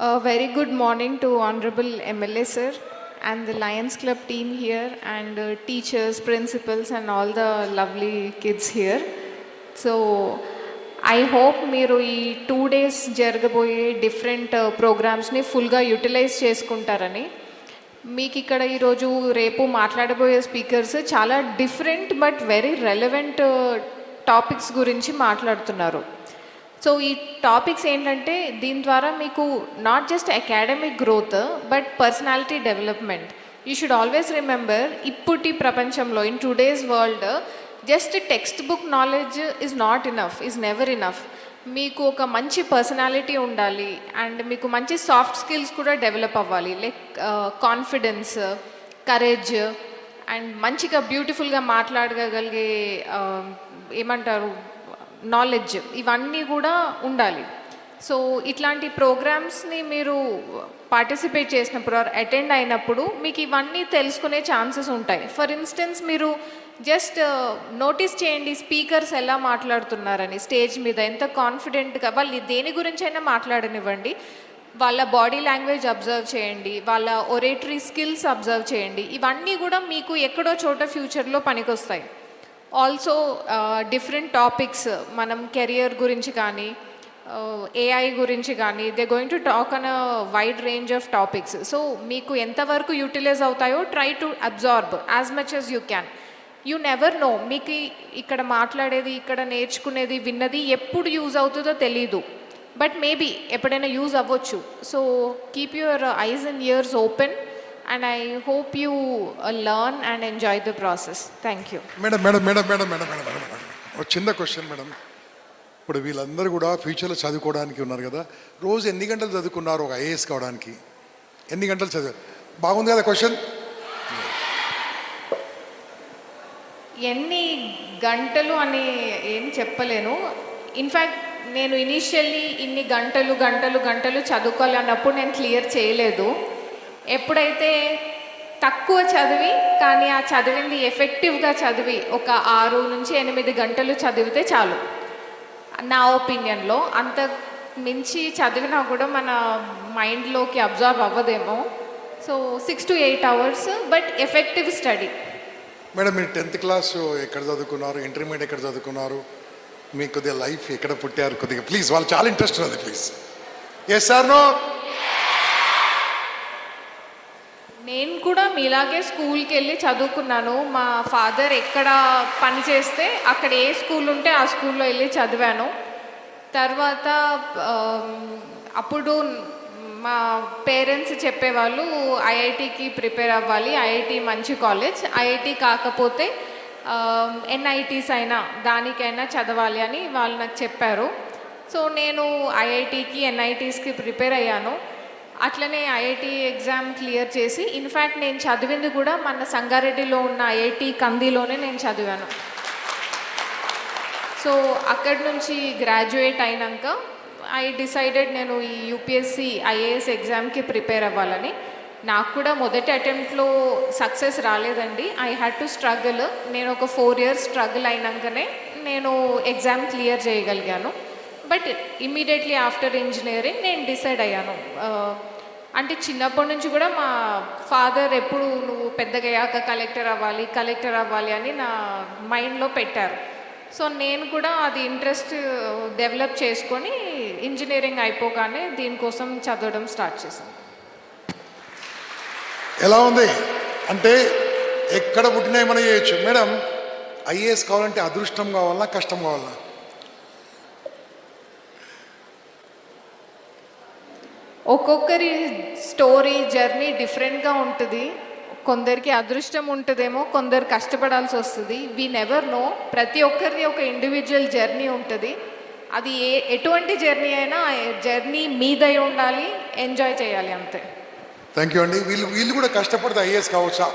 A very good morning to Honorable MLA sir and the Lions Club team here and uh, teachers, principals and all the lovely kids here. So I hope మీరు ఈ two days జరగబోయే different ప్రోగ్రామ్స్ని ఫుల్గా utilise చేసుకుంటారని మీకు ఇక్కడ ఈరోజు రేపు మాట్లాడబోయే speakers చాలా different but very relevant topics గురించి మాట్లాడుతున్నారు So ఈ టాపిక్స్ ఏంటంటే దీని ద్వారా మీకు not just academic growth but personality development you should always remember ఇప్పటి ప్రపంచంలో in today's world just textbook knowledge is not enough is never enough మీకు ఒక మంచి పర్సనాలిటీ ఉండాలి అండ్ మీకు మంచి సాఫ్ట్ స్కిల్స్ కూడా డెవలప్ అవ్వాలి. లైక్ కాన్ఫిడెన్స్ కరేజ్ అండ్ మంచిగా బ్యూటిఫుల్గా మాట్లాడగలిగే uh, ఏమంటారు నాలెడ్జ్ ఇవన్నీ కూడా ఉండాలి. సో ఇట్లాంటి ప్రోగ్రామ్స్ని మీరు పార్టిసిపేట్ చేసినప్పుడు అటెండ్ అయినప్పుడు మీకు ఇవన్నీ తెలుసుకునే ఛాన్సెస్ ఉంటాయి. ఫర్ ఇన్స్టెన్స్ మీరు జస్ట్ నోటీస్ uh, చేయండి స్పీకర్స్ ఎలా మాట్లాడుతున్నారని స్టేజ్ మీద ఎంత కాన్ఫిడెంట్గా వాళ్ళు దేని గురించి అయినా మాట్లాడనివ్వండి. వాళ్ళ బాడీ లాంగ్వేజ్ అబ్జర్వ్ చేయండి వాళ్ళ ఒరేటరీ స్కిల్స్ అబ్జర్వ్ చేయండి. ఇవన్నీ కూడా మీకు ఎక్కడో చోట ఫ్యూచర్లో పనికొస్తాయి. ఆల్సో డిఫరెంట్ టాపిక్స్ మనం కెరియర్ గురించి కానీ ఏఐ uh, గురించి కానీ they going to talk on a wide range of topics so మీకు ఎంతవరకు యూటిలైజ్ అవుతాయో try to absorb as much as you can you never know మీకు ఇక్కడ మాట్లాడేది ఇక్కడ నేర్చుకునేది విన్నది ఎప్పుడు యూజ్ అవుతుందో తెలీదు. బట్ మేబీ ఎప్పుడైనా యూజ్ అవ్వచ్చు. So keep your eyes and ears open and I hope you learn and enjoy the process thank you madam madam madam madam madam madam madam ఒక చిన్న క్వశ్చన్ మేడం ఇప్పుడు వీళ్ళందరూ కూడా ఫ్యూచర్లో చదువుకోవడానికి ఉన్నారు కదా. రోజు ఎన్ని గంటలు చదువుకున్నారు ఒక ఐఏఎస్ కావడానికి? ఎన్ని గంటలు చదివారు బాగుంది కదా క్వశ్చన్ ఎన్ని గంటలు అని ఏం చెప్పలేను. ఇన్ఫ్యాక్ట్ నేను ఇనీషియల్లీ ఇన్ని గంటలు గంటలు గంటలు చదువుకోవాలి చదువుకోవాలన్నప్పుడు నేను క్లియర్ చేయలేదు. ఎప్పుడైతే తక్కువ చదివి కానీ ఆ చదివింది ఎఫెక్టివ్గా చదివి ఒక ఆరు నుంచి ఎనిమిది గంటలు చదివితే చాలు. నా ఒపీనియన్లో అంత మించి చదివినా కూడా మన మైండ్లోకి observe అవ్వదేమో. So six to eight hours but effective study. Madam మీరు టెన్త్ క్లాస్ ఎక్కడ చదువుకున్నారు? ఇంటర్మీడియట్ ఎక్కడ చదువుకున్నారు? మీ కొద్దిగా లైఫ్ ఎక్కడ పుట్టారు? కొద్దిగా ప్లీజ్ వాళ్ళు చాలా ఇంట్రెస్ట్ ఉంది ప్లీజ్. ఎస్ సార్ నో నేను కూడా మీలాగే స్కూల్కి వెళ్ళి చదువుకున్నాను. మా ఫాదర్ ఎక్కడ పని చేస్తే అక్కడ ఏ స్కూల్ ఉంటే ఆ స్కూల్లో వెళ్ళి చదివాను. తర్వాత అప్పుడు మా పేరెంట్స్ చెప్పేవాళ్ళు ఐఐటికి ప్రిపేర్ అవ్వాలి ఐఐటి మంచి కాలేజ్ ఐఐటి కాకపోతే ఎన్ఐటీస్ అయినా దానికైనా చదవాలి అని వాళ్ళు నాకు చెప్పారు. సో నేను ఐఐటికి ఎన్ఐటీస్కి ప్రిపేర్ అయ్యాను. అట్లనే ఐఐటి ఎగ్జామ్ క్లియర్ చేసి ఇన్ఫ్యాక్ట్ నేను చదివింది కూడా మన సంగారెడ్డిలో ఉన్న ఐఐటి కందిలోనే నేను చదివాను. సో అక్కడి నుంచి గ్రాడ్యుయేట్ అయినాక ఐ డిసైడెడ్ నేను ఈ యూపీఎస్సి ఐఏఎస్ ఎగ్జామ్కి ప్రిపేర్ అవ్వాలని. నాకు కూడా మొదటి అటెంప్ట్లో సక్సెస్ రాలేదండి. ఐ హ్యాడ్ టు స్ట్రగుల్ నేను ఒక ఫోర్ ఇయర్స్ స్ట్రగుల్ అయినాకనే నేను ఎగ్జామ్ క్లియర్ చేయగలిగాను. బట్ ఇమ్మీడియట్లీ ఆఫ్టర్ ఇంజనీరింగ్ నేను డిసైడ్ అయ్యాను. అంటే చిన్నప్పటి నుంచి కూడా మా ఫాదర్ ఎప్పుడు నువ్వు పెద్దగయ్యాక కలెక్టర్ అవ్వాలి కలెక్టర్ అవ్వాలి అని నా మైండ్లో పెట్టారు. సో నేను కూడా అది ఇంట్రెస్ట్ డెవలప్ చేసుకొని ఇంజనీరింగ్ అయిపోగానే దీనికోసం చదవడం స్టార్ట్ చేశాను. ఎలా ఉంది? అంటే ఎక్కడ పుట్టినా ఏమైనా చేయొచ్చు. మేడం ఐఏఎస్ కావాలంటే అదృష్టం కావాలా కష్టం కావాలా? ఒక్కొక్కరి స్టోరీ జర్నీ డిఫరెంట్గా ఉంటుంది. కొందరికి అదృష్టం ఉంటుందేమో కొందరు కష్టపడాల్సి వస్తుంది. We never know. ప్రతి ఒక్కరిది ఒక ఇండివిజువల్ జర్నీ ఉంటుంది. అది ఏ ఎటువంటి జర్నీ అయినా జర్నీ మీదై ఉండాలి ఎంజాయ్ చేయాలి అంతే. థ్యాంక్ యూ అండి. వీళ్ళు వీళ్ళు కూడా కష్టపడితే ఐఏఎస్ కావచ్చా?